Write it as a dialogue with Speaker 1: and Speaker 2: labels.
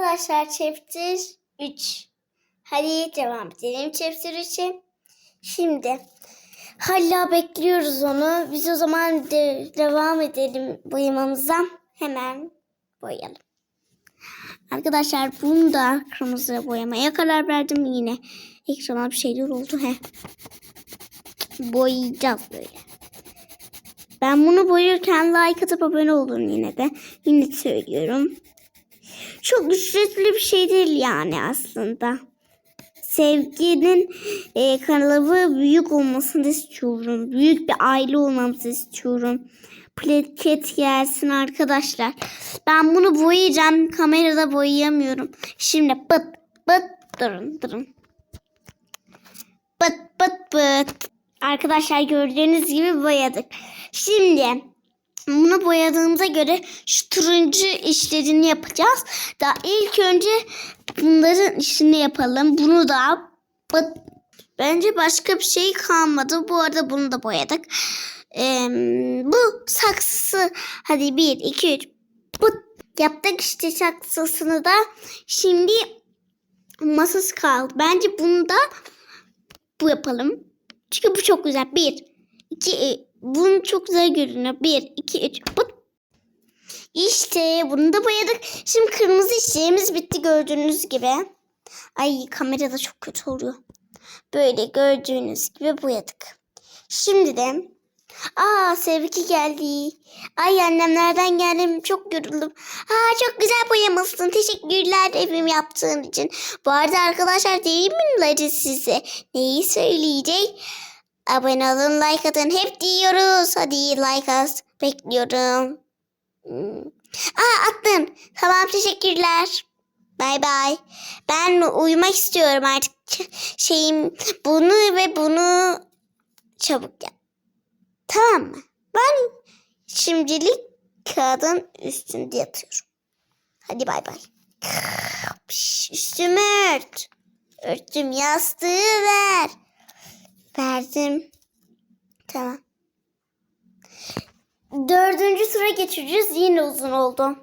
Speaker 1: Arkadaşlar chapter 3. Hadi devam edelim chapter 3'e. Şimdi hala bekliyoruz onu. Biz o zaman de, devam edelim boyamamıza. Hemen boyayalım. Arkadaşlar bunu da kırmızı boyamaya karar verdim yine. Ekrana bir şeyler oldu. he. Boyayacağız böyle. Ben bunu boyarken like atıp abone olun yine de. Yine söylüyorum. Çok ücretli bir şey değil yani aslında. Sevginin e, kanalı büyük olmasını istiyorum. Büyük bir aile olmamızı istiyorum. Plaket gelsin arkadaşlar. Ben bunu boyayacağım. Kamerada boyayamıyorum. Şimdi pıt pıt durun durun. Pıt pıt pıt. Arkadaşlar gördüğünüz gibi boyadık. Şimdi bunu boyadığımıza göre şu turuncu işlerini yapacağız. Daha ilk önce bunların işini yapalım. Bunu da bence başka bir şey kalmadı. Bu arada bunu da boyadık. Ee, bu saksısı hadi 1 2 3 pıt yaptık işte saksısını da şimdi masası kaldı. Bence bunu da bu yapalım. Çünkü bu çok güzel. 1 2 bunun çok güzel görünüyor. 1, 2, 3. İşte bunu da boyadık. Şimdi kırmızı işçiğimiz bitti gördüğünüz gibi. Ay kamerada çok kötü oluyor. Böyle gördüğünüz gibi boyadık. Şimdi de Aa Sevgi geldi. Ay annem nereden geldim çok yoruldum. Aa çok güzel boyamışsın. Teşekkürler evim yaptığın için. Bu arada arkadaşlar değil mi size? Neyi söyleyecek? Abone olun, like atın. Hep diyoruz. Hadi like at. Bekliyorum. Hmm. Aa attın. Tamam teşekkürler. Bay bay. Ben uyumak istiyorum artık. Şeyim bunu ve bunu çabuk yap. Tamam mı? Ben şimdilik kağıdın üstünde yatıyorum. Hadi bay bay. Üstümü ört. Örttüm yastığı ver. Verdim. Tamam. Dördüncü tura geçeceğiz. Yine uzun oldu.